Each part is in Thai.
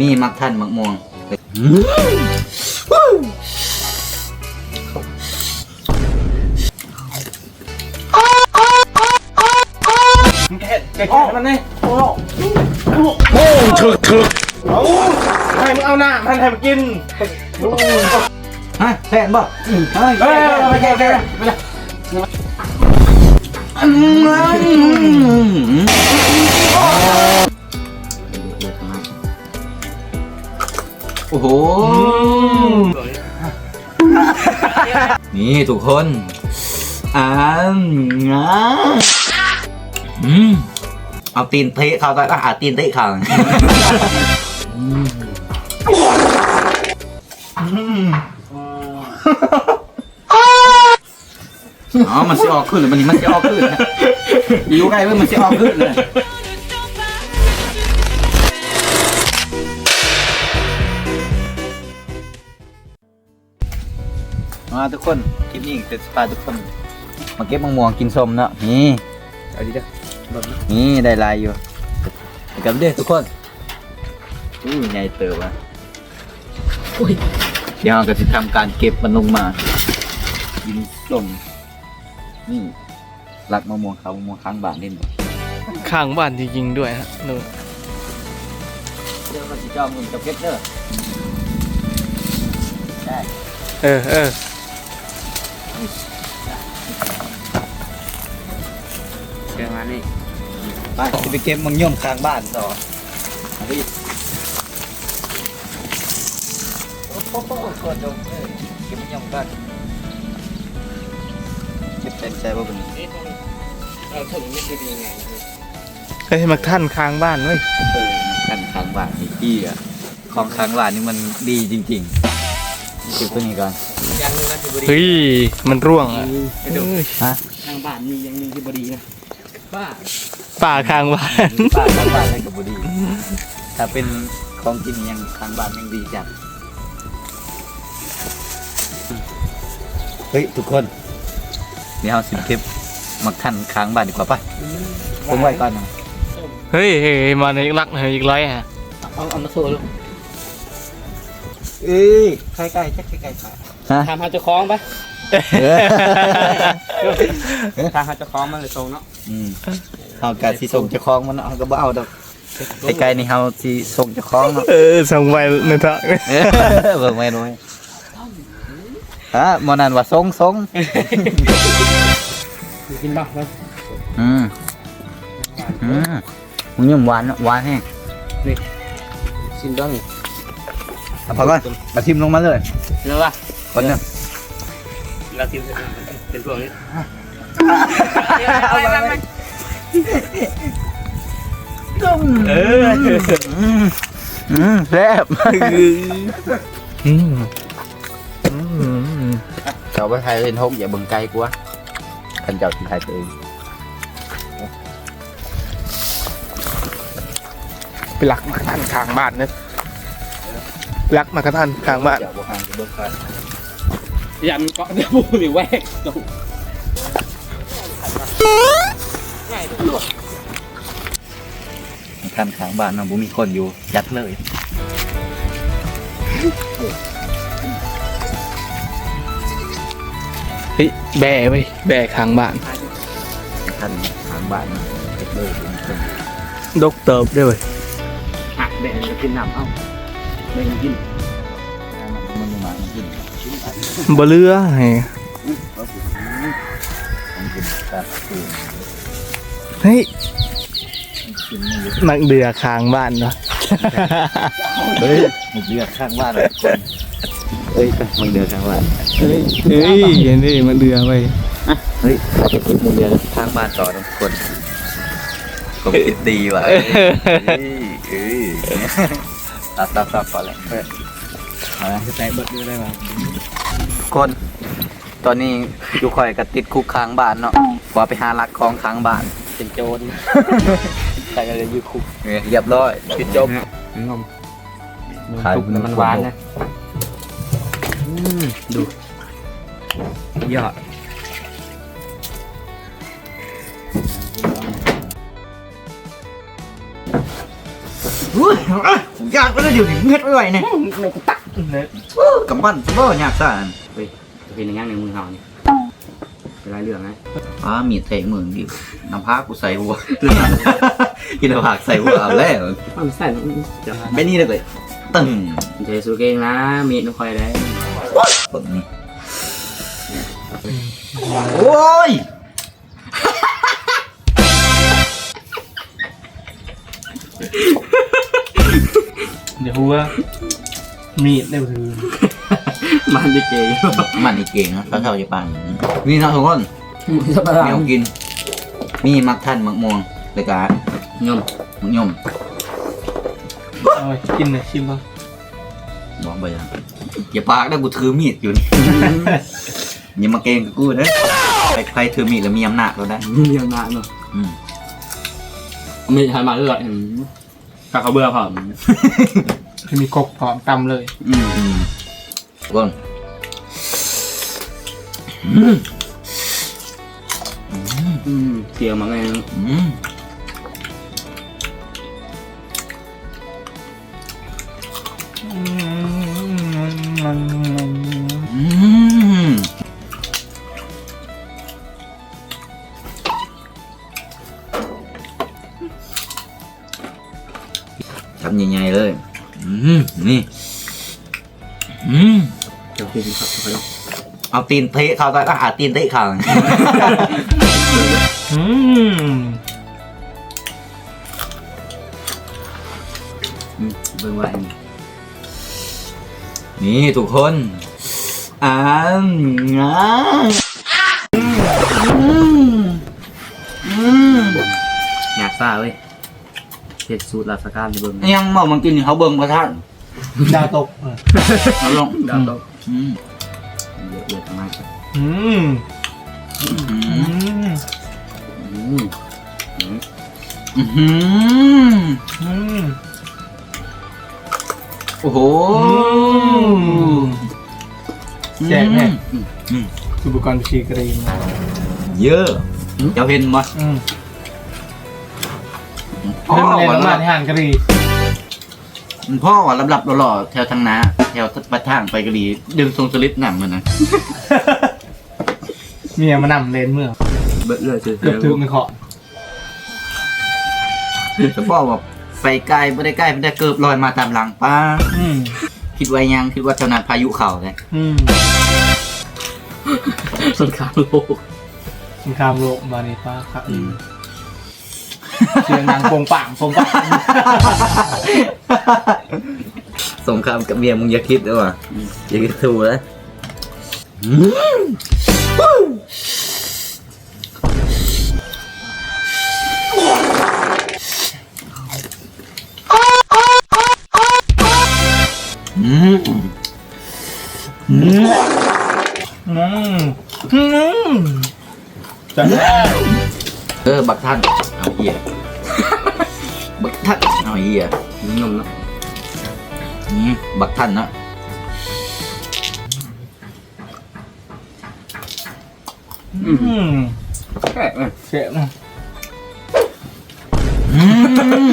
มีมักท่านมักม่วงแค่แค่แค่มันนี่โอ้โหโอ้ถึกถึกเอาให้มึงเอาหน้ามันให้มันกินฮะแพนบ่เฮ้ยเฮ้ยไม่ใช่ไม่ใช่ไม่ โอ้โห นี่ทุกคนอ่ามงาอืมเอาตีนเทะเขาก็อ่าตีนเทะเขาอ๋อมันจะออกขึ้นหรือมันนี่มันจะออกขึ้นนะอยู่ใกล้เว้ยมันจะออกขึ้นเลย มาทุกคนคลิปนี้เป็นสปาทุกคนมาเก็บมะม่วงกินส้มเนาะนี่เอาดีจ้ะแบบนี้นี่ได้ลายอยู่ไปกับเด้อทุกคนอู้ใหญ่เติบอะเดี๋ยวเราก็จะทำการเก็บมันลงมากินส้มนี่รักมะม่วงเขามะม่วงค้างบานเล่นบ่ข้างบ้านจริงๆด้วยฮะนู่นเดี๋ยวเราจะจองเงินกับเก็บเด้อได้เออเออ เกินมานี่ไปจะไปเก็บมังย่อมค้างบ้านต่อเอาไปโอ้โหกดลงเอ้ยเก็บมังย่อมกันเก็บเป็นใจว่าเป็นเอาถึงนี่คือยังไงเฮ้ยมาท่านค้างบ้านเว้ยเออกันค้างบ้านไอ้ที่อะของค้างบ้านนี่มันดีจริงๆเก็บตัวนี้ก่อน ยังนึงนะที่บดีเฮ้ย มันร่วงอะไอ้ดูเอ้ยฮะทางบ้านมียังนึงที่บดีนะบ้าป่าค้างบ้านบ้านค้างบ้านนั่นก็บ่ดีถ้าเป็นของกินยังค้างบ้านยังดีจังเฮ้ยทุกคนเดี๋ยวเราสิเก็บมักท่านค้างบ้านดีกว่าป่ะผมไว้ก่อนนะเฮ้ยเฮ้ยมาในรักหน่อยอีกร้อยฮะเอาเอามาโซ่ลูกเอ้ยใกล้ๆจักใกล้ๆขา ฮะทำหาเจ้าของไปเออทำหาเจ้าของมันเลยโซ่เนาะอืมเฮากะสิส่งเจ้าของมันเนาะเฮาก็บ่เอาดอกใกล้ๆนี่เฮาสิส่งเจ้าของเนาะเออส่งไปในทางเออเบิ่งไว้หน่อยฮะหมอนันว่าส่งส่งกินบ้างไปอืมอืมมึงยังหวานเนอะหวานแห้งกินบ้างเอาพอก่อนมาทิมลงมาเลยแล้วล่ะ ก่อนเนี่ยเรากินเป็นพวกนี้เอออืมอืมแซ่บอืมอืมเจ้าไปไทยเป็นทกอย่าเบิ่งไกลกว่าคันเจ้าที่ไทยตัวเองไปรักมากระทันค้างบ้านนะรักมากระทันค้างบ้าน เจ้าบ่ห่างจะเบิ่งกันยำก็เดี๋ยวบูหรือแวกตรงท่านข้างบ้านเนาะบ่มีคนอยู่ยัดเลยเฮ้ยแบ่เว้ยแบ่ค้างบ้าน ท่านข้างบ้านเนาะยัดเลยบ่มีคนดกเติบด้วยเว้ยหักแดงจะกินน้ำเอ้าแดงกินมันบ่มามันกิน บ่เลือให้เฮ้ยนักเดือค้างบ้านเนาะเฮ้ยมึงเลือกข้างบ้านเลยคนเอ้ยมึงเดือข้างบ้านเฮ้ยเฮ้ยเห็นดิมันเดือเว้ยเฮ้ยมึงเดือข้างบ้านต่อทุกคนก็คิดดีว่ะเอ้ยเอ้ยตัดตัดตัดก่อนเลยเฮ้ยอะจะแตะเบิดด้วยได้ไหม คน ตอนนี้อยู่คอยกับติดคุกค้างบ้านเนาะว่าไปหาลักของค้างบ้าน เป็นโจรใครก็เลยยืดคุกเออเรียบร้อยปิดจบงมขายคุกแต่มันหวานนะดูยอดอุ้ยผมอยากไปแล้วเดี๋ยวนี้เฮ็ดไม่ไหวเนี่ย ในกูตักเลยเออกำปั้นสบ่อยากซ่านเฮ้ยจะเป็นอย่างงั้นในมือเขาเนี่ยเป็นไรเรื่องนะอ้ามีดแทงมือดิน้ำพากูใส่หัวกินน้ำผักใส่หัวเอาแล้วมันใส่จะไม่นี่เลยตึงเจสูเก่งนะมีดน้องคอยได้แบบนี้โอ้ยเดี๋ยวหัว มีดในมือมันจะเก่งมันนี่เก่งนะเขาเท่าจะปังนี่นะทุกคนจะประหลาแมวกิน มีมักท่านมักม่วงเลยกะดยมมักยมเอาไปกินเลยชิมป่ะบอกไปยังอย่าปากนะกูถือมีดอยู่นี่ อย่ามาเกรงกับกูนะใครใครถือมีดแล้วมีอำนาจเราได้มีอำนาจเนาะอืมไม่ทันมาเลือดกากระเบือผม จะมีกบพร้อมตำเลย อืมอืมทุกคนอืมอืมเกี่ยวมาไงอืมอืมทำใหญ่ๆเลยอืม นี่อืมเดี๋ยวกินครับไปแล้วเอาตีนเทะเขาก็อาหาตีนเทะเขาอืมอืมเบิ่งไว้นี่ทุกคนอ่านงาอืมอืมอยากซ่าเว้ยเผ็ดสูตรลาสการเบิ่งยังบอกมันกินเขาเบิ่งประท่าน ดาวตกเออเอาลงดาวตกอืมเยอะเยอะมากอืมอือืมมอืมอืมอื้อหืออืมโอ้โหแจกแน่อืมอุปกรณ์พิชีกรีนเยอะเจ้าเห็นมั้ยอืมเล่นเล่นน้ำมันที่ห่านกรี พ่อว่าลับๆหล่อๆแถวทางน้าแถวประทางไปกะดีดึงทรงสลิดหนังมันนะเมียมานำเลนเมื่อเบิ่งเลยคือเกือบถึงในขอจะบอกว่าไฟใกล้ไม่ได้ใกล้ไม่ได้เกิบลอยมาตามหลังป้าอืมคิดไว้ยังคิดว่าเท่านั้นพายุเข่าเลยอืมสงครามโลกสงครามโลกมาในป้าครับ เสียงนางโปงป่างโปงป่างสงครามกับเมียมึงอย่าคิดด้วยว่ะอย่าคิดถูกนะอืมอืมอืมอืมจัดแน่เออ บักท่าน เอาเหี้ยบัก ท่านเอาเหี้ยนิยมเนาะอืมบักท่านเนาะอืมแค่เว้ยเสียนะอืม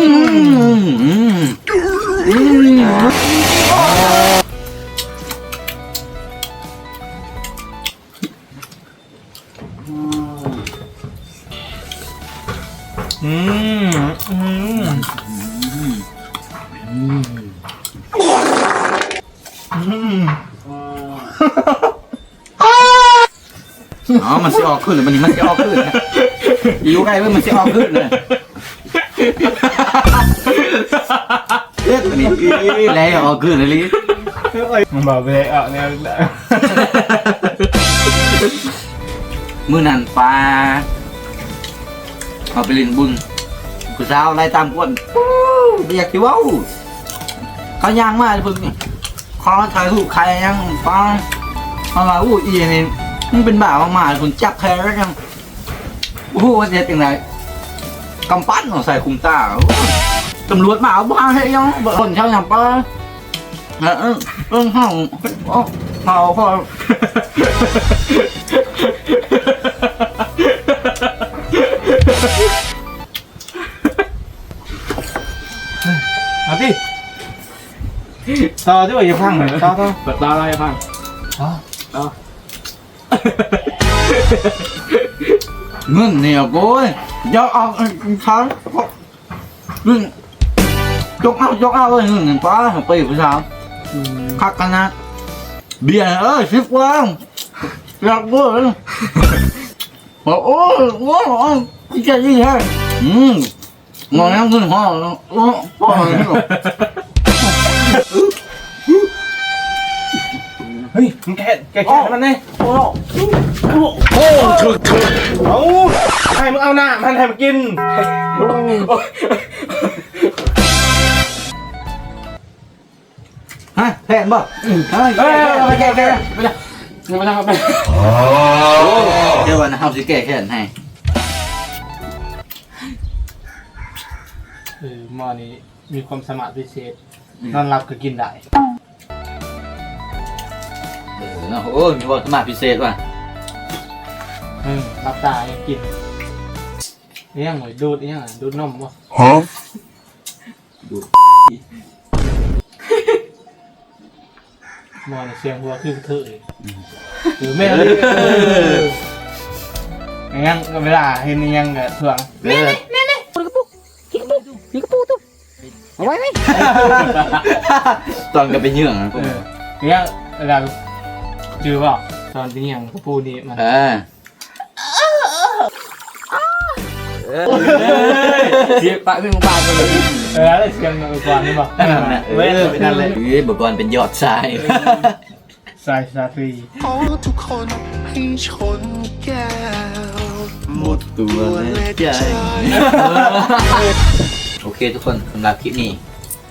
อืมอืมอืมอืมอืมอ๋อ มันจะออกขึ้นหรือมันนี่มันจะออกขึ้นนะอยู่ใกล้เว้ยมันจะออกขึ้นเลยเอ๊ะมันนี่อี แล้วออกขึ้นเลยลิมันบอกไปเลยอะเนี่ยมือนั้นปลาเอาไปเลินบุญกูสาวไล่ตามกวนปู้ไม่อยากจะเว้าเขาย่างมากเลยพิ่งนี่เขาถ่ายรูปใครยังปลาเขามาอู้อีนี่มึงเป็นบ้าวมากๆคุณจับแค่แล้วยังโอ้โหว่าจะยังไง กำปั้นของใส่คุมตาโอ้โหตำรวจมาเอาบ้าให้ยังบอกคนชาวหนังป้าเออเออเออห้องโอ้เมาพอเอาดิต่อด้วยอย่าพังเลยต่อต่อเปิดตาอะไรพังต่อเงินเนี่ยโว้ย ยกเอาทั้งมึงยกเอายกเอาเลยเงินป้าไปผู้สาวคักกันนะเบียร์เอ้ยสิบวันอยากเบื่อเลยบอกโอ้ยโอ้ยโอ้ยพี่จะยิ่งแค่อืมงองน้ำเงินห่องโอ้พ่อเฮ้ยมึงแกะแกะแกะให้มันเลยโอ้ โอ้ถึกถึกเอาให้มึงเอาหน้ามันให้มันกินฮะแทนบ่เฮ้ยเฮ้ยไปแกะแกะไม่ได้ไม่ได้ครับไปเดี๋ยววันนะเฮาสิแก้แค้นให้เออหมอนี้มีความสามารถพิเศษนอนหลับก็กินได้เออโอ้ยมีความสามารถพิเศษว่ะ อืมรับตายังกินนี่ยังหน่อยดูดนี่ยังอะดูดนมวะฮะหมอนี่เสียงหัวคือเธอเลยหรือแม่เลยยังเวลาเห็นยังกับถ่วงเออเอาไว้ไหมตอนก็ไปเยื่องนะเออเนี่ยเวลาจือเปล่าตอนที่ยังปูนี่มัน เสียปะไม่มึงปากันเลยเออแล้วเสียงเออกว่านี่ป่ะนั่นแหละเว้ยนั่นเลยเอ้ยบุกรเป็นยอดชายสายสาตรีขอทุกคนให้ชนแก้วหมดตัวเลยใจโอเคทุกคนสำหรับคลิปนี้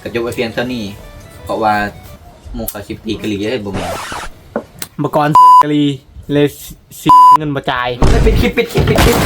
ก็จบไปเพียงเท่านี้ เพราะว่ามุกกับคลิปตีกะลีให้บ่มีเมื่อก่อนกะลีเลยเสียเงินมาจ่ายปิดคลิปปิดคลิปปิดคลิป